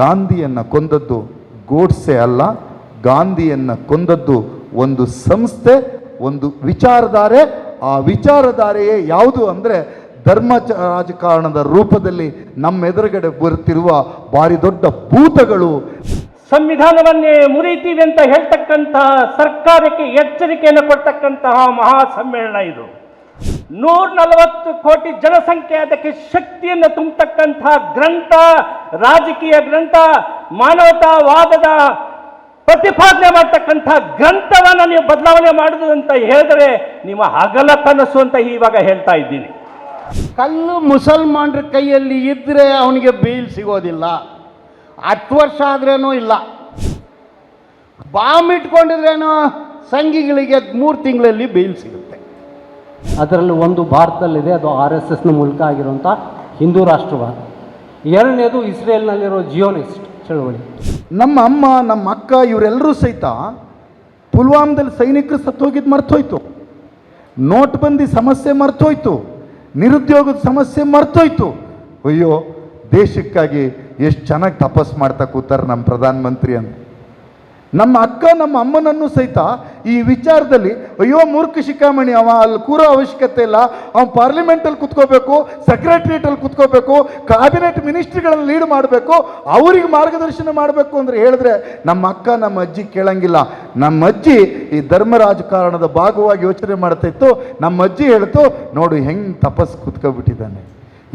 ಗಾಂಧಿಯನ್ನು ಕೊಂದದ್ದು ಗೋಡ್ಸೆ ಅಲ್ಲ, ಗಾಂಧಿಯನ್ನು ಕೊಂದದ್ದು ಒಂದು ಸಂಸ್ಥೆ, ಒಂದು ವಿಚಾರಧಾರೆ. ಆ ವಿಚಾರಧಾರೆಯೇ ಯಾವುದು ಅಂದರೆ ಧರ್ಮ ರಾಜಕಾರಣದ ರೂಪದಲ್ಲಿ ನಮ್ಮ ಎದುರುಗಡೆ ಬರುತ್ತಿರುವ ಭಾರಿ ದೊಡ್ಡ ಭೂತಗಳು. ಸಂವಿಧಾನವನ್ನೇ ಮುರಿತೀವಿ ಅಂತ ಹೇಳ್ತಕ್ಕಂತಹ ಸರ್ಕಾರಕ್ಕೆ ಎಚ್ಚರಿಕೆಯನ್ನು ಕೊಡ್ತಕ್ಕಂತಹ ಮಹಾ ಸಮ್ಮೇಳನ ಇದು. ನೂರ ನಲವತ್ತು ಕೋಟಿ ಜನಸಂಖ್ಯೆ ಅದಕ್ಕೆ ಶಕ್ತಿಯನ್ನು ತುಂಬತಕ್ಕಂತಹ ಗ್ರಂಥ, ರಾಜಕೀಯ ಗ್ರಂಥ, ಮಾನವತಾವಾದದ ಪ್ರತಿಪಾದನೆ ಮಾಡ್ತಕ್ಕಂಥ ಗ್ರಂಥವನ್ನು ನೀವು ಬದಲಾವಣೆ ಮಾಡುದು ಅಂತ ಹೇಳಿದ್ರೆ ನಿಮ್ಮ ಹಗಲ ಕನಸು ಅಂತ ಇವಾಗ ಹೇಳ್ತಾ ಇದ್ದೀನಿ. ಕಲ್ಲು ಮುಸಲ್ಮಾನರ ಕೈಯಲ್ಲಿ ಇದ್ದರೆ ಅವನಿಗೆ ಬೀಲ್ ಸಿಗೋದಿಲ್ಲ. ಹತ್ತು ವರ್ಷ ಆದ್ರೇನೂ ಇಲ್ಲ. ಬಾಂಬ್ ಇಟ್ಕೊಂಡಿದ್ರೇನೋ ಸಂಘಿಗಳಿಗೆ ಮೂರು ತಿಂಗಳಲ್ಲಿ ಬೀಲ್ ಸಿಗುತ್ತೆ. ಅದರಲ್ಲಿ ಒಂದು ಭಾರತದಲ್ಲಿದೆ, ಅದು ಆರ್ ಎಸ್ ಎಸ್ನ ಮೂಲಕ ಆಗಿರುವಂಥ ಹಿಂದೂ ರಾಷ್ಟ್ರವಾದ. ಎರಡನೇದು ಇಸ್ರೇಲ್ನಲ್ಲಿರೋ ಜಿಯೋನಿಸ್ಟ್ ಚಳುವಳಿ. ನಮ್ಮ ಅಮ್ಮ, ನಮ್ಮ ಅಕ್ಕ, ಇವರೆಲ್ಲರೂ ಸಹಿತ ಪುಲ್ವಾಮದಲ್ಲಿ ಸೈನಿಕರು ಸತ್ತೋಗಿದ್ದು ಮರ್ತೋಯ್ತು. ನೋಟ್ಬಂದಿ ಸಮಸ್ಯೆ ಮರ್ತೋಯ್ತು. ನಿರುದ್ಯೋಗದ ಸಮಸ್ಯೆ ಮರ್ತೋಯ್ತು. ಅಯ್ಯೋ, ದೇಶಕ್ಕಾಗಿ ಎಷ್ಟು ಚೆನ್ನಾಗಿ ತಪಸ್ ಮಾಡ್ತಾ ಕೂತಾರೆ ನಮ್ಮ ಪ್ರಧಾನಮಂತ್ರಿ ಅಂತ. ನಮ್ಮ ಅಕ್ಕ, ನಮ್ಮ ಅಮ್ಮನನ್ನು ಸಹಿತ ಈ ವಿಚಾರದಲ್ಲಿ, ಅಯ್ಯೋ, ಮೂರ್ಖ ಶಿಖಾಮಣಿ, ಅವ ಅಲ್ಲಿ ಕೂರೋ ಅವಶ್ಯಕತೆ ಇಲ್ಲ. ಅವನು ಪಾರ್ಲಿಮೆಂಟಲ್ಲಿ ಕುತ್ಕೋಬೇಕು ಸೆಕ್ರೆಟ್ರಿಯೇಟಲ್ಲಿ ಕುತ್ಕೋಬೇಕು ಕ್ಯಾಬಿನೆಟ್ ಮಿನಿಸ್ಟ್ರಿಗಳನ್ನು ಲೀಡ್ ಮಾಡಬೇಕು, ಅವರಿಗೆ ಮಾರ್ಗದರ್ಶನ ಮಾಡಬೇಕು ಅಂದರೆ ಹೇಳಿದ್ರೆ ನಮ್ಮ ಅಕ್ಕ, ನಮ್ಮ ಅಜ್ಜಿ ಕೇಳಂಗಿಲ್ಲ. ನಮ್ಮ ಅಜ್ಜಿ ಈ ಧರ್ಮ ರಾಜಕಾರಣದ ಭಾಗವಾಗಿ ಯೋಚನೆ ಮಾಡ್ತಾ ಇತ್ತು. ನಮ್ಮ ಅಜ್ಜಿ ಹೇಳ್ತು, ನೋಡು, ಹೆಂಗೆ ತಪಸ್ ಕುತ್ಕೊಬಿಟ್ಟಿದ್ದಾನೆ.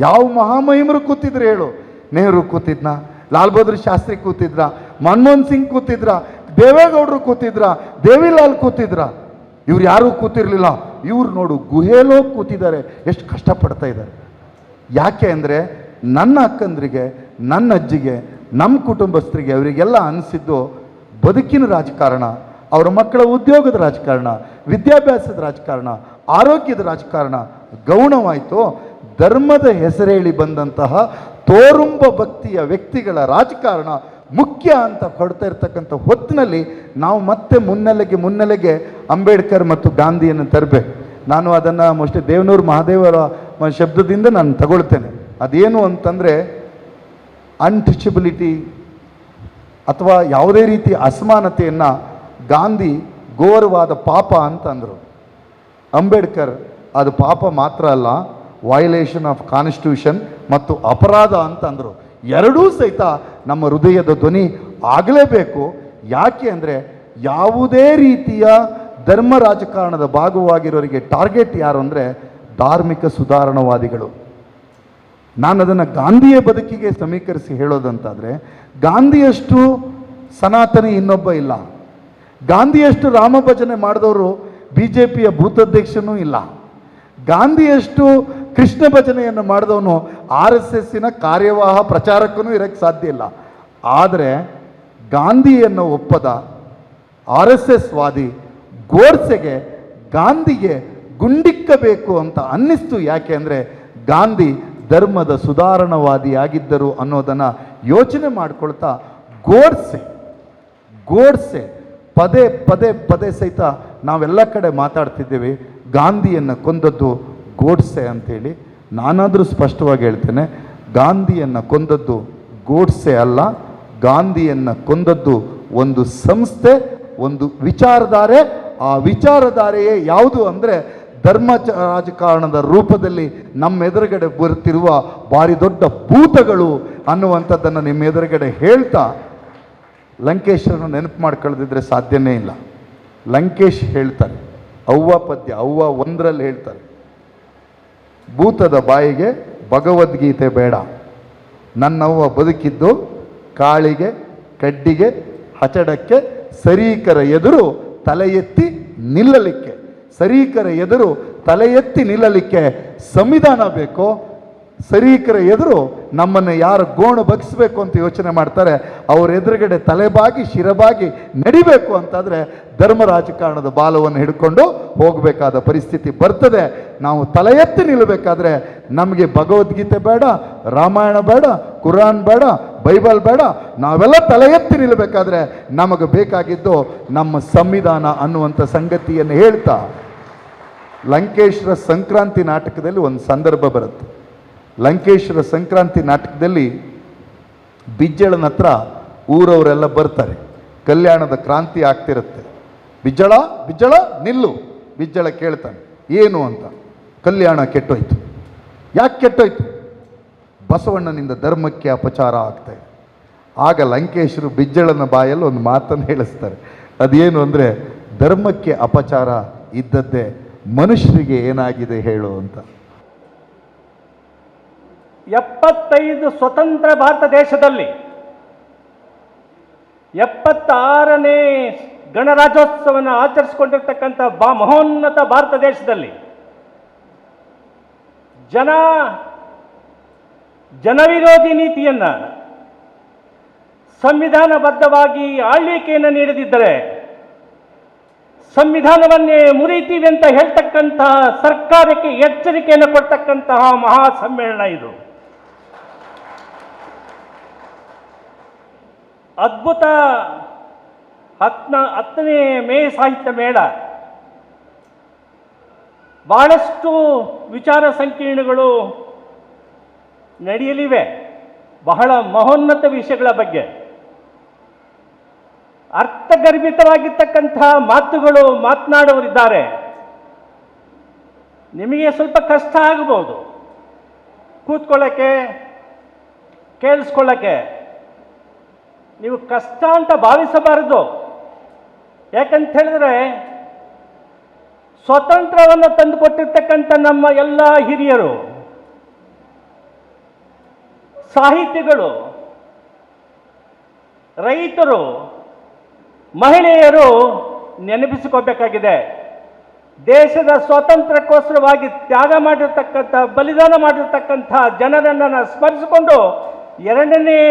ಯಾವ ಮಹಾಮಹಿಮರು ಕೂತಿದ್ರು ಹೇಳು. ನೆಹರು ಕೂತಿದ್ನ? ಲಾಲ್ ಬಹದ್ದೂರ್ ಶಾಸ್ತ್ರಿ ಕೂತಿದ್ರ? ಮನಮೋಹನ್ ಸಿಂಗ್ ಕೂತಿದ್ರ? ದೇವೇಗೌಡರು ಕೂತಿದ್ರ? ದೇವಿಲಾಲ್ ಕೂತಿದ್ರ? ಇವ್ರು ಯಾರೂ ಕೂತಿರ್ಲಿಲ್ಲ. ಇವ್ರು ನೋಡು, ಗುಹೆಲೋ ಕೂತಿದ್ದಾರೆ. ಎಷ್ಟು ಕಷ್ಟಪಡ್ತಾ ಇದ್ದಾರೆ. ಯಾಕೆ ಅಂದರೆ ನನ್ನ ಅಕ್ಕಂದ್ರಿಗೆ, ನನ್ನ ಅಜ್ಜಿಗೆ ನಮ್ಮ ಕುಟುಂಬಸ್ಥರಿಗೆ ಅವರಿಗೆಲ್ಲ ಅನಿಸಿದ್ದು ಬದುಕಿನ ರಾಜಕಾರಣ, ಅವರ ಮಕ್ಕಳ ಉದ್ಯೋಗದ ರಾಜಕಾರಣ, ವಿದ್ಯಾಭ್ಯಾಸದ ರಾಜಕಾರಣ, ಆರೋಗ್ಯದ ರಾಜಕಾರಣ. ಗೌಣವಾಯಿತು. ಧರ್ಮದ ಹೆಸರೇಳಿ ಬಂದಂತಹ ತೋರುಂಬ ಭಕ್ತಿಯ ವ್ಯಕ್ತಿಗಳ ರಾಜಕಾರಣ ಮುಖ್ಯ ಅಂತ ಹೊಡ್ತಾ ಇರ್ತಕ್ಕಂಥ ಹೊತ್ತಿನಲ್ಲಿ ನಾವು ಮತ್ತೆ ಮುನ್ನೆಲೆಗೆ ಮುನ್ನೆಲೆಗೆ ಅಂಬೇಡ್ಕರ್ ಮತ್ತು ಗಾಂಧಿಯನ್ನು ತರಬೇಕು ನಾನು ಅದನ್ನು ಮೋಸ್ಟ್ಲಿ ದೇವನೂರು ಮಹಾದೇವರ ಶಬ್ದದಿಂದ ನಾನು ತಗೊಳ್ತೇನೆ. ಅದೇನು ಅಂತಂದರೆ ಅನ್ಟಚಬಿಲಿಟಿ ಅಥವಾ ಯಾವುದೇ ರೀತಿ ಅಸಮಾನತೆಯನ್ನು ಗಾಂಧಿ ಘೋರವಾದ ಪಾಪ ಅಂತಂದರು ಅಂಬೇಡ್ಕರ್ ಅದು ಪಾಪ ಮಾತ್ರ ಅಲ್ಲ ವಯೊಲೇಷನ್ ಆಫ್ ಕಾನ್ಸ್ಟಿಟ್ಯೂಷನ್ ಮತ್ತು ಅಪರಾಧ ಅಂತಂದರು ಎರಡೂ ಸಹಿತ ನಮ್ಮ ಹೃದಯದ ಧ್ವನಿ ಆಗಲೇಬೇಕು. ಯಾಕೆ ಅಂದರೆ ಯಾವುದೇ ರೀತಿಯ ಧರ್ಮ ರಾಜಕಾರಣದ ಭಾಗವಾಗಿರೋರಿಗೆ ಟಾರ್ಗೆಟ್ ಯಾರು ಅಂದರೆ ಧಾರ್ಮಿಕ ಸುಧಾರಣವಾದಿಗಳು. ನಾನು ಅದನ್ನು ಗಾಂಧಿಯ ಬದುಕಿಗೆ ಸಮೀಕರಿಸಿ ಹೇಳೋದಂತಾದರೆ ಗಾಂಧಿಯಷ್ಟು ಸನಾತನಿ ಇನ್ನೊಬ್ಬ ಇಲ್ಲ. ಗಾಂಧಿಯಷ್ಟು ರಾಮ ಭಜನೆ ಮಾಡಿದವರು ಬಿ ಜೆ ಪಿಯ ಭೂತಾಧ್ಯಕ್ಷನೂ ಇಲ್ಲ. ಗಾಂಧಿಯಷ್ಟು ಕೃಷ್ಣ ಭಜನೆಯನ್ನು ಮಾಡಿದವನು ಆರ್ ಎಸ್ ಎಸ್ಸಿನ ಕಾರ್ಯವಾಹ ಪ್ರಚಾರಕ್ಕೂ ಇರೋಕ್ಕೆ ಸಾಧ್ಯ ಇಲ್ಲ. ಆದರೆ ಗಾಂಧಿಯನ್ನು ಒಪ್ಪದ ಆರ್ ಎಸ್ ಎಸ್ ವಾದಿ ಗೋಡ್ಸೆಗೆ ಗಾಂಧಿಗೆ ಗುಂಡಿಕ್ಕಬೇಕು ಅಂತ ಅನ್ನಿಸ್ತು. ಯಾಕೆ ಅಂದರೆ ಗಾಂಧಿ ಧರ್ಮದ ಸುಧಾರಣವಾದಿಯಾಗಿದ್ದರು ಅನ್ನೋದನ್ನು ಯೋಚನೆ ಮಾಡಿಕೊಳ್ತಾ ಗೋಡ್ಸೆ ಗೋಡ್ಸೆ ಪದೇ ಪದೇ ಪದೇ ಸಹಿತ ನಾವೆಲ್ಲ ಕಡೆ ಮಾತಾಡ್ತಿದ್ದೇವೆ. ಗಾಂಧಿಯನ್ನು ಕೊಂದದ್ದು ಗೋಡ್ಸೆ ಅಂಥೇಳಿ ನಾನಾದರೂ ಸ್ಪಷ್ಟವಾಗಿ ಹೇಳ್ತೇನೆ, ಗಾಂಧಿಯನ್ನು ಕೊಂದದ್ದು ಗೋಡ್ಸೆ ಅಲ್ಲ, ಗಾಂಧಿಯನ್ನು ಕೊಂದದ್ದು ಒಂದು ಸಂಸ್ಥೆ, ಒಂದು ವಿಚಾರಧಾರೆ. ಆ ವಿಚಾರಧಾರೆಯೇ ಯಾವುದು ಅಂದರೆ ಧರ್ಮ ರಾಜಕಾರಣದ ರೂಪದಲ್ಲಿ ನಮ್ಮ ಎದುರುಗಡೆ ಬರುತ್ತಿರುವ ಭಾರಿ ದೊಡ್ಡ ಭೂತಗಳು ಅನ್ನುವಂಥದ್ದನ್ನು ನಿಮ್ಮ ಎದುರುಗಡೆ ಹೇಳ್ತಾ ಲಂಕೇಶರನ್ನು ನೆನಪು ಮಾಡ್ಕೊಳ್ಳದಿದ್ರೆ ಸಾಧ್ಯನೇ ಇಲ್ಲ. ಲಂಕೇಶ್ ಹೇಳ್ತಾರೆ, ಅವ್ವ ಪದ್ಯ ಅವ್ವ ಒಂದರಲ್ಲಿ ಹೇಳ್ತಾರೆ. ಭೂತದ ಬಾಯಿಗೆ ಭಗವದ್ಗೀತೆ ಬೇಡ. ನನ್ನವ್ವ ಬದುಕಿದ್ದು ಕಾಳಿಗೆ, ಕಡ್ಡಿಗೆ, ಹಚಡಕ್ಕೆ, ಸರೀಕರ ಎದುರು ತಲೆ ಎತ್ತಿ ನಿಲ್ಲಲಿಕ್ಕೆ. ಸರೀಕರ ಎದುರು ತಲೆ ಎತ್ತಿ ನಿಲ್ಲಲಿಕ್ಕೆ ಸಂವಿಧಾನ ಬೇಕೋ? ಸರೀಕರ ಎದುರು ನಮ್ಮನ್ನು ಯಾರು ಗೋಣು ಬಗ್ಸ್ಬೇಕು ಅಂತ ಯೋಚನೆ ಮಾಡ್ತಾರೆ, ಅವ್ರ ಎದುರುಗಡೆ ತಲೆಬಾಗಿ, ಶಿರಬಾಗಿ ನಡಿಬೇಕು ಅಂತಾದರೆ ಧರ್ಮ ರಾಜಕಾರಣದ ಬಾಲವನ್ನು ಹಿಡ್ಕೊಂಡು ಹೋಗಬೇಕಾದ ಪರಿಸ್ಥಿತಿ ಬರ್ತದೆ. ನಾವು ತಲೆ ಎತ್ತಿ ನಿಲ್ಲಬೇಕಾದ್ರೆ ನಮಗೆ ಭಗವದ್ಗೀತೆ ಬೇಡ, ರಾಮಾಯಣ ಬೇಡ, ಕುರಾನ್ ಬೇಡ, ಬೈಬಲ್ ಬೇಡ, ನಾವೆಲ್ಲ ತಲೆ ಎತ್ತಿ ನಿಲ್ಲಬೇಕಾದ್ರೆ ನಮಗೆ ಬೇಕಾಗಿದ್ದು ನಮ್ಮ ಸಂವಿಧಾನ ಅನ್ನುವಂಥ ಸಂಗತಿಯನ್ನು ಹೇಳ್ತಾ, ಲಂಕೇಶ್ವರ ಸಂಕ್ರಾಂತಿ ನಾಟಕದಲ್ಲಿ ಒಂದು ಸಂದರ್ಭ ಬರುತ್ತೆ. ಲಂಕೇಶ್ವರ ಸಂಕ್ರಾಂತಿ ನಾಟಕದಲ್ಲಿ ಬಿಜ್ಜಳನ ಹತ್ರ ಊರವರೆಲ್ಲ ಬರ್ತಾರೆ. ಕಲ್ಯಾಣದ ಕ್ರಾಂತಿ ಆಗ್ತಿರುತ್ತೆ. ಬಿಜ್ಜಳ ಬಿಜ್ಜಳ ನಿಲ್ಲು. ಬಿಜ್ಜಳ ಕೇಳ್ತಾನೆ, ಏನು ಅಂತ. ಕಲ್ಯಾಣ ಕೆಟ್ಟೋಯ್ತು. ಯಾಕೆ ಕೆಟ್ಟೋಯ್ತು? ಬಸವಣ್ಣನಿಂದ ಧರ್ಮಕ್ಕೆ ಅಪಚಾರ ಆಗ್ತಾ ಇದೆ. ಆಗ ಲಂಕೇಶರು ಬಿಜ್ಜಳನ ಬಾಯಲ್ಲಿ ಒಂದು ಮಾತನ್ನು ಹೇಳಿಸ್ತಾರೆ. ಅದೇನು ಅಂದರೆ, ಧರ್ಮಕ್ಕೆ ಅಪಚಾರ ಇದ್ದದ್ದೇ ಮನುಷ್ಯರಿಗೆ ಏನಾಗಿದೆ ಹೇಳು ಅಂತ. ಎಪ್ಪತ್ತೈದು ಸ್ವತಂತ್ರ ಭಾರತ ದೇಶದಲ್ಲಿ ಎಪ್ಪತ್ತಾರನೇ ಗಣರಾಜ್ಯೋತ್ಸವನ ಆಚರಿಸಿಕೊಂಡಿರ್ತಕ್ಕಂಥ ಬಾ ಮಹೋನ್ನತ ಭಾರತ ದೇಶದಲ್ಲಿ ಜನ ಜನವಿರೋಧಿ ನೀತಿಯನ್ನು ಸಂವಿಧಾನಬದ್ಧವಾಗಿ ಆಳ್ವಿಕೆಯನ್ನು ನೀಡದಿದ್ದರೆ ಸಂವಿಧಾನವನ್ನೇ ಮುರಿತೀವಿ ಅಂತ ಹೇಳ್ತಕ್ಕಂತಹ ಸರ್ಕಾರಕ್ಕೆ ಎಚ್ಚರಿಕೆಯನ್ನು ಕೊಡ್ತಕ್ಕಂತಹ ಮಹಾ ಸಮ್ಮೇಳನ ಇದು. ಅದ್ಭುತ ಹತ್ನ ಹತ್ತನೇ ಮೇ ಸಾಹಿತ್ಯ ಮೇಳ. ಬಹಳಷ್ಟು ವಿಚಾರ ಸಂಕಿರಣಗಳು ನಡೆಯಲಿವೆ. ಬಹಳ ಮಹೋನ್ನತ ವಿಷಯಗಳ ಬಗ್ಗೆ. ಅರ್ಥಗರ್ಭಿತವಾಗಿರ್ತಕ್ಕಂಥ ಮಾತುಗಳು ಮಾತನಾಡುವರಿದ್ದಾರೆ ನಿಮಗೆ ಸ್ವಲ್ಪ ಕಷ್ಟ ಆಗಬಹುದು ಕೂತ್ಕೊಳ್ಳೋಕ್ಕೆ, ಕೇಳಿಸ್ಕೊಳ್ಳೋಕ್ಕೆ. ನೀವು ಕಷ್ಟ ಅಂತ ಭಾವಿಸಬಾರದು. ಯಾಕಂತ ಹೇಳಿದ್ರೆ ಸ್ವತಂತ್ರವನ್ನು ತಂದುಕೊಟ್ಟಿರ್ತಕ್ಕಂಥ ನಮ್ಮ ಎಲ್ಲ ಹಿರಿಯರು, ಸಾಹಿತಿಗಳು, ರೈತರು, ಮಹಿಳೆಯರು ನೆನಪಿಸಿಕೋಬೇಕಾಗಿದೆ ದೇಶದ ಸ್ವಾತಂತ್ರ್ಯಕ್ಕೋಸ್ಕರವಾಗಿ ತ್ಯಾಗ ಮಾಡಿರ್ತಕ್ಕಂಥ, ಬಲಿದಾನ ಮಾಡಿರ್ತಕ್ಕಂಥ ಜನರನ್ನು ಸ್ಮರಿಸಿಕೊಂಡು ಎರಡನೇ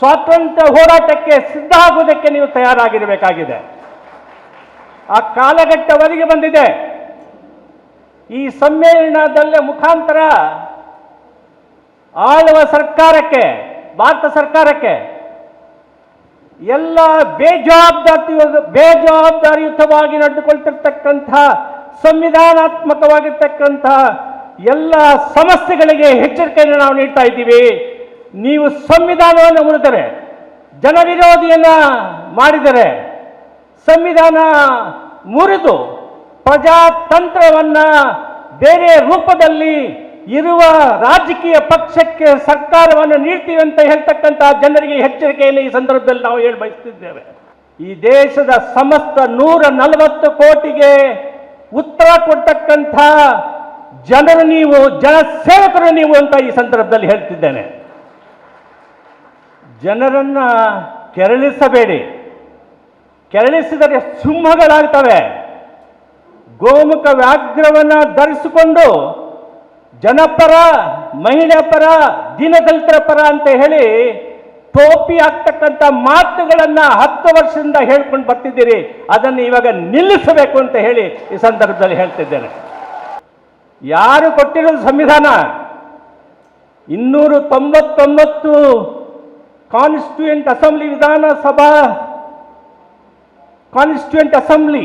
ಸ್ವಾತಂತ್ರ್ಯ ಹೋರಾಟಕ್ಕೆ ಸಿದ್ಧ ಆಗುವುದಕ್ಕೆ ನೀವು ತಯಾರಾಗಿರಬೇಕಾಗಿದೆ. ಆ ಕಾಲಘಟ್ಟ ಒದಗಿ ಬಂದಿದೆ. ಈ ಸಮ್ಮೇಳನದಲ್ಲೇ ಮುಖಾಂತರ ಆಳುವ ಸರ್ಕಾರಕ್ಕೆ, ಭಾರತ ಸರ್ಕಾರಕ್ಕೆ ಎಲ್ಲ ಬೇಜವಾಬ್ದಾರಿ ಬೇಜವಾಬ್ದಾರಿಯುತವಾಗಿ ನಡೆದುಕೊಳ್ತಿರ್ತಕ್ಕಂಥ, ಸಂವಿಧಾನಾತ್ಮಕವಾಗಿರ್ತಕ್ಕಂಥ ಎಲ್ಲ ಸಮಸ್ಯೆಗಳಿಗೆ ಎಚ್ಚರಿಕೆಯನ್ನು ನಾವು ನೀಡ್ತಾ ಇದ್ದೀವಿ. ನೀವು ಸಂವಿಧಾನವನ್ನು ಮುರಿದರೆ, ಜನವಿರೋಧಿಯನ್ನು ಮಾಡಿದರೆ, ಸಂವಿಧಾನ ಮುರಿದು ಪ್ರಜಾತಂತ್ರವನ್ನು ಬೇರೆ ರೂಪದಲ್ಲಿ ಇರುವ ರಾಜಕೀಯ ಪಕ್ಷಕ್ಕೆ ಸರ್ಕಾರವನ್ನು ನೀಡ್ತೀವಿ ಅಂತ ಹೇಳ್ತಕ್ಕಂಥ ಜನರಿಗೆ ಎಚ್ಚರಿಕೆಯನ್ನು ಈ ಸಂದರ್ಭದಲ್ಲಿ ನಾವು ಹೇಳಿ ಬಯಸ್ತಿದ್ದೇವೆ. ಈ ದೇಶದ ಸಮಸ್ತ ನೂರ ನಲವತ್ತು ಕೋಟಿಗೆ ಉತ್ತರ ಕೊಡ್ತಕ್ಕಂಥ ಜನರು ನೀವು ಜನಸೇವಕರು ನೀವು ಅಂತ ಈ ಸಂದರ್ಭದಲ್ಲಿ ಹೇಳ್ತಿದ್ದೇನೆ. ಜನರನ್ನ ಕೆರಳಿಸಬೇಡಿ. ಕೆರಳಿಸಿದರೆ ಸಿಂಹಗಳಾಗ್ತವೆ. ಗೋಮುಖ ವ್ಯಾಘ್ರವನ್ನು ಧರಿಸಿಕೊಂಡು ಜನಪರ ಮಹಿಳೆ ಪರ, ದೀನದಲಿತರ ಪರ ಅಂತ ಹೇಳಿ ಟೋಪಿ ಆಗ್ತಕ್ಕಂಥ ಮಾತುಗಳನ್ನ ಹತ್ತು ವರ್ಷದಿಂದ ಹೇಳ್ಕೊಂಡು ಬರ್ತಿದ್ದೀರಿ. ಅದನ್ನು ಇವಾಗ ನಿಲ್ಲಿಸಬೇಕು ಅಂತ ಹೇಳಿ ಈ ಸಂದರ್ಭದಲ್ಲಿ ಹೇಳ್ತಿದ್ದೇನೆ. ಯಾರು ಕೊಟ್ಟಿರೋದು ಸಂವಿಧಾನ? ಇನ್ನೂರು ತೊಂಬತ್ತೊಂಬತ್ತು ಕಾನ್ಸ್ಟಿಟ್ಯೂಯೆಂಟ್ ಅಸೆಂಬ್ಲಿ ವಿಧಾನಸಭಾ ಕಾನ್ಸ್ಟಿಟ್ಯೂಯೆಂಟ್ ಅಸೆಂಬ್ಲಿ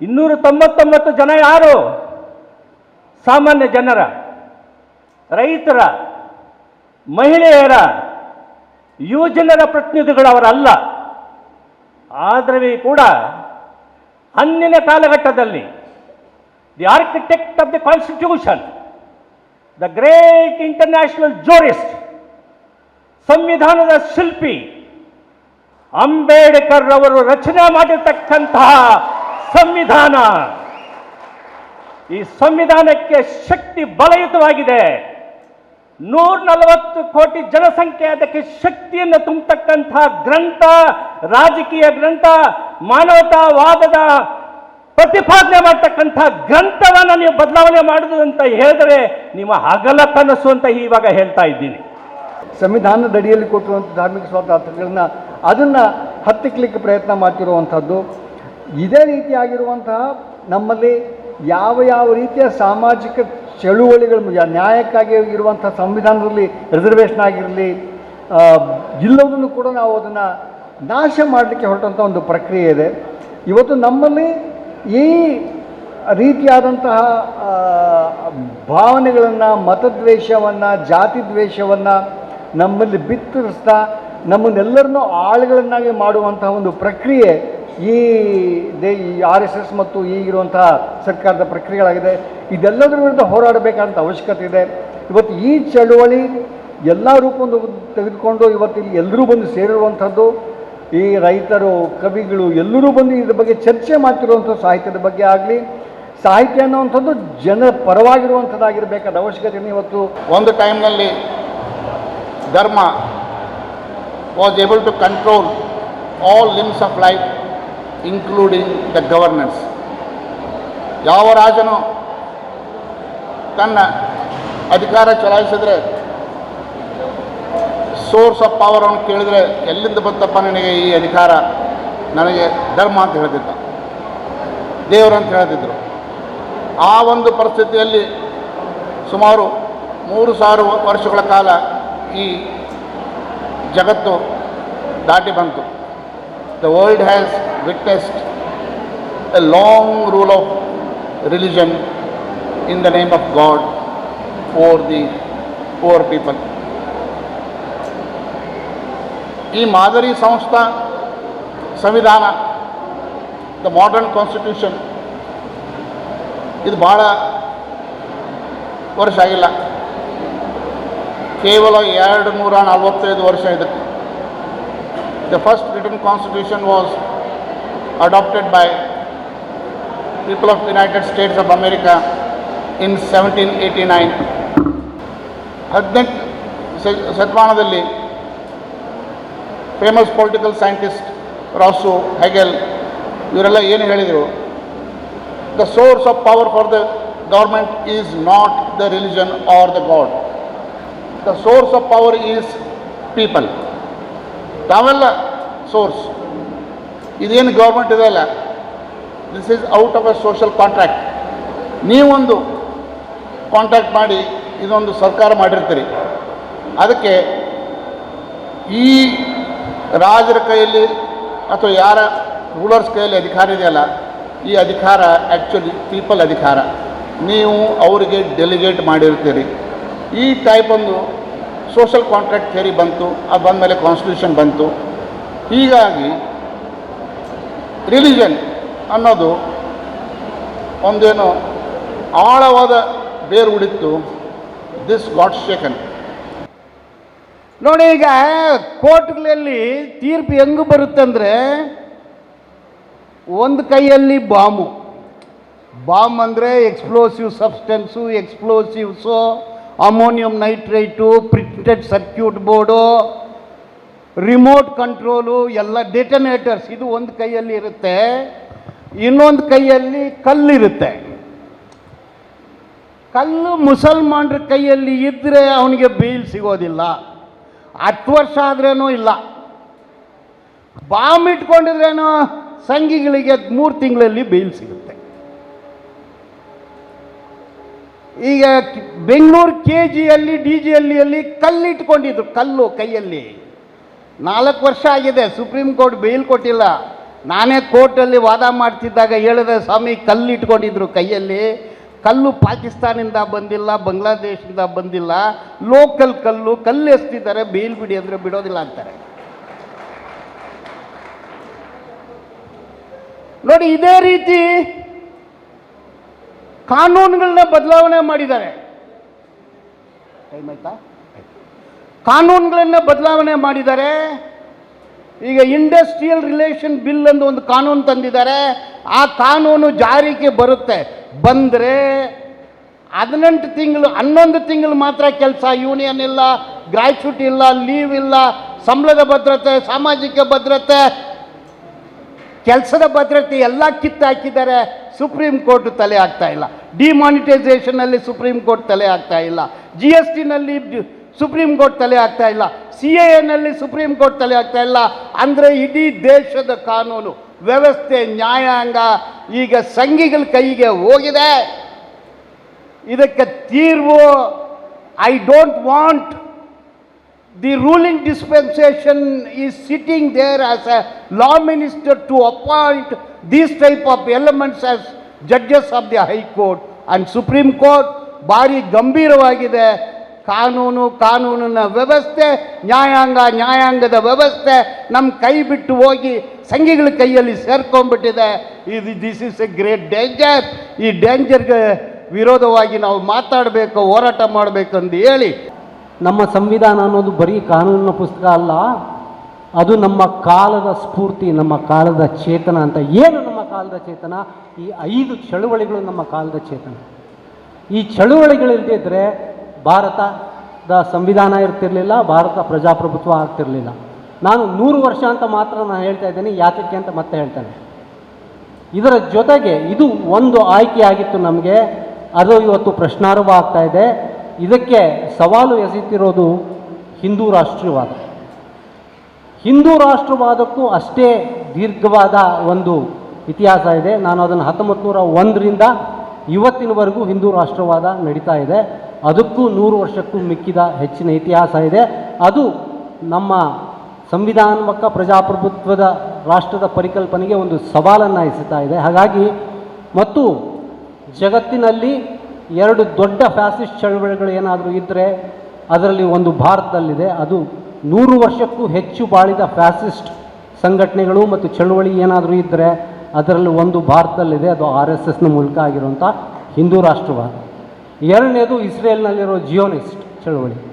ಇನ್ನೂರ ತೊಂಬತ್ತೊಂಬತ್ತು ಜನ ಯಾರು? ಸಾಮಾನ್ಯ ಜನರ, ರೈತರ, ಮಹಿಳೆಯರ, ಯುವಜನರ ಪ್ರತಿನಿಧಿಗಳು ಅವರಲ್ಲ. ಆದರೆ ಕೂಡ ಅಂದಿನ ಕಾಲಘಟ್ಟದಲ್ಲಿ the architect of the constitution the great international jurist ಸಂವಿಧಾನದ ಶಿಲ್ಪಿ ಅಂಬೇಡ್ಕರ್ ಅವರು ರಚನೆ ಮಾಡಿರ್ತಕ್ಕಂತಹ ಸಂವಿಧಾನ. ಈ ಸಂವಿಧಾನಕ್ಕೆ ಶಕ್ತಿ ಬಲಯುತವಾಗಿದೆ. ನೂರ ನಲವತ್ತು ಕೋಟಿ ಜನಸಂಖ್ಯೆ ಅದಕ್ಕೆ ಶಕ್ತಿಯನ್ನು ತುಂಬತಕ್ಕಂತಹ ಗ್ರಂಥ, ರಾಜಕೀಯ ಗ್ರಂಥ, ಮಾನವತಾವಾದದ ಪ್ರತಿಪಾದನೆ ಮಾಡ್ತಕ್ಕಂಥ ಗ್ರಂಥವನ್ನು ನೀವು ಬದಲಾವಣೆ ಮಾಡುದು ಅಂತ ಹೇಳಿದ್ರೆ ನಿಮ್ಮ ಹಗಲ ಕನಸು ಅಂತ ಇವಾಗ ಹೇಳ್ತಾ ಇದ್ದೀನಿ. ಸಂವಿಧಾನದ ಅಡಿಯಲ್ಲಿ ಕೊಟ್ಟಿರುವಂಥ ಧಾರ್ಮಿಕ ಸ್ವಾತಂತ್ರ್ಯಗಳನ್ನ ಅದನ್ನು ಹತ್ತಿಕ್ಲಿಕ್ಕೆ ಪ್ರಯತ್ನ ಮಾಡ್ತಿರುವಂಥದ್ದು. ಇದೇ ರೀತಿಯಾಗಿರುವಂತಹ ನಮ್ಮಲ್ಲಿ ಯಾವ ಯಾವ ರೀತಿಯ ಸಾಮಾಜಿಕ ಚಳುವಳಿಗಳು ನ್ಯಾಯಕ್ಕಾಗಿ ಇರುವಂಥ ಸಂವಿಧಾನದಲ್ಲಿ ರಿಸರ್ವೇಷನ್ ಆಗಿರಲಿ ಆ, ಎಲ್ಲವನ್ನೂ ಕೂಡ ನಾವು ಅದನ್ನು ನಾಶ ಮಾಡಲಿಕ್ಕೆ ಹೊರಟಂಥ ಒಂದು ಪ್ರಕ್ರಿಯೆ ಇದೆ. ಇವತ್ತು ನಮ್ಮಲ್ಲಿ ಈ ರೀತಿಯಾದಂತಹ ಭಾವನೆಗಳನ್ನು ಮತದ್ವೇಷವನ್ನು ಜಾತಿ ದ್ವೇಷವನ್ನು ನಮ್ಮಲ್ಲಿ ಬಿತ್ತರಿಸ್ತಾ ನಮ್ಮನ್ನೆಲ್ಲರನ್ನೂ ಆಳುಗಳನ್ನಾಗಿ ಮಾಡುವಂತಹ ಒಂದು ಪ್ರಕ್ರಿಯೆ ಈ ದೇ ಈ ಆರ್ ಎಸ್ ಎಸ್ ಮತ್ತು ಈಗಿರುವಂತಹ ಸರ್ಕಾರದ ಪ್ರಕ್ರಿಯೆಗಳಾಗಿದೆ. ಇದೆಲ್ಲದರ ವಿರುದ್ಧ ಹೋರಾಡಬೇಕಾದಂಥ ಅವಶ್ಯಕತೆ ಇದೆ. ಇವತ್ತು ಈ ಚಳುವಳಿ ಎಲ್ಲ ರೂಪವನ್ನು ತೆಗೆದುಕೊಂಡು ಇವತ್ತು ಇಲ್ಲಿ ಎಲ್ಲರೂ ಬಂದು ಸೇರಿರುವಂಥದ್ದು, ಈ ರೈತರು, ಕವಿಗಳು ಎಲ್ಲರೂ ಬಂದು ಇದ್ರ ಬಗ್ಗೆ ಚರ್ಚೆ ಮಾಡ್ತಿರುವಂಥ ಸಾಹಿತ್ಯದ ಬಗ್ಗೆ ಆಗಲಿ, ಸಾಹಿತ್ಯ ಅನ್ನುವಂಥದ್ದು ಜನ ಪರವಾಗಿರುವಂಥದ್ದಾಗಿರಬೇಕಾದ ಅವಶ್ಯಕತೆ ಇವತ್ತು ಒಂದು ಟೈಮ್ನಲ್ಲಿ dharma was able to control all limbs of life, including the governance. ಯಾವ ರಾಜನು ತನ್ನ ಅಧಿಕಾರ ಚಲಾಯಿಸಿದ್ರೆ ಸೋರ್ಸ್ ಆಫ್ ಪವರ್ ಅವನು ಕೇಳಿದರೆ ಎಲ್ಲಿಂದ ಬಂತಪ್ಪ ನನಗೆ ಈ ಅಧಿಕಾರ ನನಗೆ ಧರ್ಮ ಅಂತ ಹೇಳ್ತಿದ್ದ ದೇವರಂತ ಹೇಳ್ತಿದ್ರು ಆ ಒಂದು ಪರಿಸ್ಥಿತಿಯಲ್ಲಿ ಸುಮಾರು ಮೂರು ಸಾವಿರ ವರ್ಷಗಳ ಕಾಲ ಈ ಜಗತ್ತು ದಾಟಿ ಬಂತು. The world has witnessed a long rule of religion in the name of God for the poor people ಈ ಮಾದರಿ ಸಂಸ್ಥಾ ಸಂವಿಧಾನ ದ ಮಾಡರ್ನ್ ಕಾನ್ಸ್ಟಿಟ್ಯೂಷನ್ ಇದು ಭಾಳ ವರ್ಷ ಆಗಿಲ್ಲ. ಕೇವಲ ಎರಡು ನೂರ ನಲವತ್ತೈದು ವರ್ಷ ಇದೆ. The first written constitution was adopted by people of United States of America in seventeen eighty nine ಹದಿನೆಂಟು ಶತಮಾನದಲ್ಲಿ famous political scientist Rousseau Hegel ಇವರೆಲ್ಲ ಏನು ಹೇಳಿದರು? The source of power for the government is not the religion or the God. The source of power is people ತಾವೆಲ್ಲ source ಇದೇನು government ಇದೆಯಲ್ಲ this is out of a social contract ನೀವೊಂದು contact ಮಾಡಿ, ಇದೊಂದು ಸರ್ಕಾರ ಮಾಡಿರ್ತೀರಿ. ಅದಕ್ಕೆ ಈ ರಾಜರ ಕೈಯಲ್ಲಿ ಅಥವಾ ಯಾರ ರೂಲರ್ಸ್ ಕೈಯಲ್ಲಿ ಅಧಿಕಾರ ಇದೆಯಲ್ಲ, ಈ ಅಧಿಕಾರ ಆ್ಯಕ್ಚುಲಿ ಪೀಪಲ್ ಅಧಿಕಾರ. ನೀವು ಅವರಿಗೆ ಡೆಲಿಗೇಟ್ ಮಾಡಿರ್ತೀರಿ. ಈ ಟೈಪ್ ಒಂದು ಸೋಷಲ್ ಕಾಂಟ್ರಾಕ್ಟ್ ಥಿಯರಿ ಬಂತು ಅದು ಬಂದ ಮೇಲೆ ಕಾನ್ಸ್ಟಿಟ್ಯೂಷನ್ ಬಂತು. ಹೀಗಾಗಿ ರಿಲಿಜನ್ ಅನ್ನೋದು ಒಂದೇನು ಆಳವಾದ ಬೇರು ಉಳಿತು ದಿಸ್ ಗಾಟ್ ಶೇಕನ್ ನೋಡಿ ಈಗ ಕೋರ್ಟ್ಗಳಲ್ಲಿ ತೀರ್ಪು ಹೆಂಗೆ ಬರುತ್ತಂದರೆ ಒಂದು ಕೈಯಲ್ಲಿ ಬಾಂಬು. ಬಾಂಬ್ ಅಂದರೆ explosive substance explosives ammonium nitrite, printed circuit board, remote control, ಎಲ್ಲ ಡೆಟನೇಟರ್ಸ್, ಇದು ಒಂದು ಕೈಯಲ್ಲಿ ಇರುತ್ತೆ. ಇನ್ನೊಂದು ಕೈಯಲ್ಲಿ ಕಲ್ಲಿರುತ್ತೆ. ಕಲ್ಲು ಮುಸಲ್ಮಾನರ ಕೈಯಲ್ಲಿ ಇದ್ದರೆ ಅವನಿಗೆ ಬೀಲ್ ಸಿಗೋದಿಲ್ಲ. ಹತ್ತು ವರ್ಷ ಆದ್ರೇನೂ ಇಲ್ಲ. ಬಾಂಬ್ ಇಟ್ಕೊಂಡಿದ್ರೇನೋ ಸಂಘಿಗಳಿಗೆ ಮೂರು ತಿಂಗಳಲ್ಲಿ ಬೀಲ್ ಸಿಗುತ್ತೆ. ಈಗ ಬೆಂಗಳೂರು ಕೆ ಜಿಯಲ್ಲಿ ಡಿ ಜಿಯಲ್ಲಿ ಕಲ್ಲಿಟ್ಕೊಂಡಿದ್ರು, ಕಲ್ಲು ಕೈಯಲ್ಲಿ. ನಾಲ್ಕು ವರ್ಷ ಆಗಿದೆ, ಸುಪ್ರೀಂ ಕೋರ್ಟ್ ಬೇಲ್ ಕೊಟ್ಟಿಲ್ಲ. ನಾನೇ ಕೋರ್ಟಲ್ಲಿ ವಾದ ಮಾಡ್ತಿದ್ದಾಗ ಹೇಳಿದೆ, ಸ್ವಾಮಿ ಕಲ್ಲು ಇಟ್ಕೊಂಡಿದ್ರು ಕೈಯಲ್ಲಿ. ಕಲ್ಲು ಪಾಕಿಸ್ತಾನಿಂದ ಬಂದಿಲ್ಲ, ಬಾಂಗ್ಲಾದೇಶದಿಂದ ಬಂದಿಲ್ಲ. ಲೋಕಲ್ ಕಲ್ಲು ಕಲ್ಲು ಎಸ್ತಿದ್ದಾರೆ ಬೇಲ್ ಬಿಡಿ ಅಂದರೆ ಬಿಡೋದಿಲ್ಲ ಅಂತಾರೆ. ನೋಡಿ, ಇದೇ ರೀತಿ ಕಾನೂನುಗಳನ್ನ ಬದಲಾವಣೆ ಮಾಡಿದ್ದಾರೆ. ಟೈಮ್ ಆಯ್ತಾ? ಕಾನೂನುಗಳನ್ನ ಬದಲಾವಣೆ ಮಾಡಿದ್ದಾರೆ. ಈಗ ಇಂಡಸ್ಟ್ರಿಯಲ್ ರಿಲೇಷನ್ ಬಿಲ್ ಅಂತ ಒಂದು ಕಾನೂನು ತಂದಿದ್ದಾರೆ. ಆ ಕಾನೂನು ಜಾರಿಗೆ ಬರುತ್ತೆ. ಬಂದರೆ ಹದಿನೆಂಟು ತಿಂಗಳು ಹನ್ನೊಂದು ತಿಂಗಳು ಮಾತ್ರ ಕೆಲಸ. ಯೂನಿಯನ್ ಇಲ್ಲ ಗ್ರಾಚ್ಯುಟಿ ಇಲ್ಲ ಲೀವ್ ಇಲ್ಲ ಸಂಬಳದ ಭದ್ರತೆ ಸಾಮಾಜಿಕ ಭದ್ರತೆ ಕೆಲಸದ ಭದ್ರತೆ ಎಲ್ಲ ಕಿತ್ತು ಹಾಕಿದ್ದಾರೆ ಸುಪ್ರೀಂ ಕೋರ್ಟ್ ತಲೆ ಆಗ್ತಾ ಇಲ್ಲ. ಡಿಮಾನಿಟೈಸೇಷನಲ್ಲಿ ಸುಪ್ರೀಂ ಕೋರ್ಟ್ ತಲೆ ಆಗ್ತಾ ಇಲ್ಲ. ಜಿ ಎಸ್ ಟಿನಲ್ಲಿ ಸುಪ್ರೀಂ ಕೋರ್ಟ್ ತಲೆ ಆಗ್ತಾ ಇಲ್ಲ. ಸಿ ಎ ಎನಲ್ಲಿ ಸುಪ್ರೀಂ ಕೋರ್ಟ್ ತಲೆ ಆಗ್ತಾ ಇಲ್ಲ. ಅಂದರೆ ಇಡೀ ದೇಶದ ಕಾನೂನು ವ್ಯವಸ್ಥೆ, ನ್ಯಾಯಾಂಗ ಈಗ ಸಂಘಿಗಳ ಕೈಗೆ ಹೋಗಿದೆ. ಇದಕ್ಕೆ ತೀರ್ವು I don't want the ruling dispensation is sitting there as a law minister to appoint these type of elements as judges of the high court and supreme court ಭಾರಿ ಗಂಭೀರವಾಗಿದೆ. ಕಾನೂನು, ಕಾನೂನಿನ ವ್ಯವಸ್ಥೆ, ನ್ಯಾಯಾಂಗ, ನ್ಯಾಯಾಂಗದ ವ್ಯವಸ್ಥೆ ನಮ್ಮ ಕೈ ಬಿಟ್ಟು ಹೋಗಿ ಸಂಘಿಗಳ ಕೈಯಲ್ಲಿ ಸೇರ್ಕೊಂಡ್ಬಿಟ್ಟಿದೆ. ಇದು this is a great danger ಈ ಡೇಂಜರ್ಗೆ ವಿರೋಧವಾಗಿ ನಾವು ಮಾತಾಡಬೇಕು, ಹೋರಾಟ ಮಾಡಬೇಕು ಅಂತ ಹೇಳಿ. ನಮ್ಮ ಸಂವಿಧಾನ ಅನ್ನೋದು ಬರೀ ಕಾನೂನಿನ ಪುಸ್ತಕ ಅಲ್ಲ ಅದು ನಮ್ಮ ಕಾಲದ ಸ್ಫೂರ್ತಿ, ನಮ್ಮ ಕಾಲದ ಚೇತನ ಅಂತ. ಏನು ನಮ್ಮ ಕಾಲದ ಚೇತನ? ಈ ಐದು ಚಳುವಳಿಗಳು ನಮ್ಮ ಕಾಲದ ಚೇತನ. ಈ ಚಳುವಳಿಗಳಿಲ್ಲದೆ ಇದ್ದರೆ ಭಾರತದ ಸಂವಿಧಾನ ಇರ್ತಿರಲಿಲ್ಲ, ಭಾರತ ಪ್ರಜಾಪ್ರಭುತ್ವ ಆಗ್ತಿರಲಿಲ್ಲ. ನಾನು ನೂರು ವರ್ಷ ಅಂತ ಮಾತ್ರ ನಾನು ಹೇಳ್ತಾ ಇದ್ದೇನೆ, ಯಾತಕ್ಕೆ ಅಂತ ಮತ್ತೆ ಹೇಳ್ತೇನೆ. ಇದರ ಜೊತೆಗೆ ಇದು ಒಂದು ಆಯ್ಕೆಯಾಗಿತ್ತು ನಮಗೆ, ಅದು ಇವತ್ತು ಪ್ರಶ್ನಾರ್ಹ ಆಗ್ತಾ ಇದೆ. ಇದಕ್ಕೆ ಸವಾಲು ಎಸೆಯುತ್ತಿರೋದು ಹಿಂದೂ ರಾಷ್ಟ್ರೀಯವಾದ. ಹಿಂದೂ ರಾಷ್ಟ್ರವಾದಕ್ಕೂ ಅಷ್ಟೇ ದೀರ್ಘವಾದ ಒಂದು ಇತಿಹಾಸ ಇದೆ. ನಾನು ಅದನ್ನು ಹತ್ತೊಂಬತ್ತು ನೂರ ಒಂದರಿಂದ ಇವತ್ತಿನವರೆಗೂ ಹಿಂದೂ ರಾಷ್ಟ್ರವಾದ ನಡೀತಾ ಇದೆ. ಅದಕ್ಕೂ ನೂರು ವರ್ಷಕ್ಕೂ ಮಿಕ್ಕಿದ ಹೆಚ್ಚಿನ ಇತಿಹಾಸ ಇದೆ. ಅದು ನಮ್ಮ ಸಂವಿಧಾನಾತ್ಮಕ ಪ್ರಜಾಪ್ರಭುತ್ವದ ರಾಷ್ಟ್ರದ ಪರಿಕಲ್ಪನೆಗೆ ಒಂದು ಸವಾಲನ್ನು ಎಸೆತಾ ಇದೆ. ಹಾಗಾಗಿ ಮತ್ತು ಜಗತ್ತಿನಲ್ಲಿ ಎರಡು ದೊಡ್ಡ ಫ್ಯಾಸಿಸ್ಟ್ ಚಳವಳಿಗಳು ಏನಾದರೂ ಇದ್ದರೆ ಅದರಲ್ಲಿ ಒಂದು ಭಾರತದಲ್ಲಿದೆ. ಅದು ನೂರು ವರ್ಷಕ್ಕೂ ಹೆಚ್ಚು ಬಾಳಿದ ಫ್ಯಾಸಿಸ್ಟ್ ಸಂಘಟನೆಗಳು ಮತ್ತು ಚಳುವಳಿ ಏನಾದರೂ ಇದ್ದರೆ ಅದರಲ್ಲಿ ಒಂದು ಭಾರತದಲ್ಲಿದೆ, ಅದು ಆರ್ ಎಸ್ ಎಸ್ನ ಮೂಲಕ ಆಗಿರುವಂಥ ಹಿಂದೂ ರಾಷ್ಟ್ರವಾದ. ಎರಡನೇದು ಇಸ್ರೇಲ್ನಲ್ಲಿರೋ ಜಿಯೋನಿಸ್ಟ್ ಚಳುವಳಿ.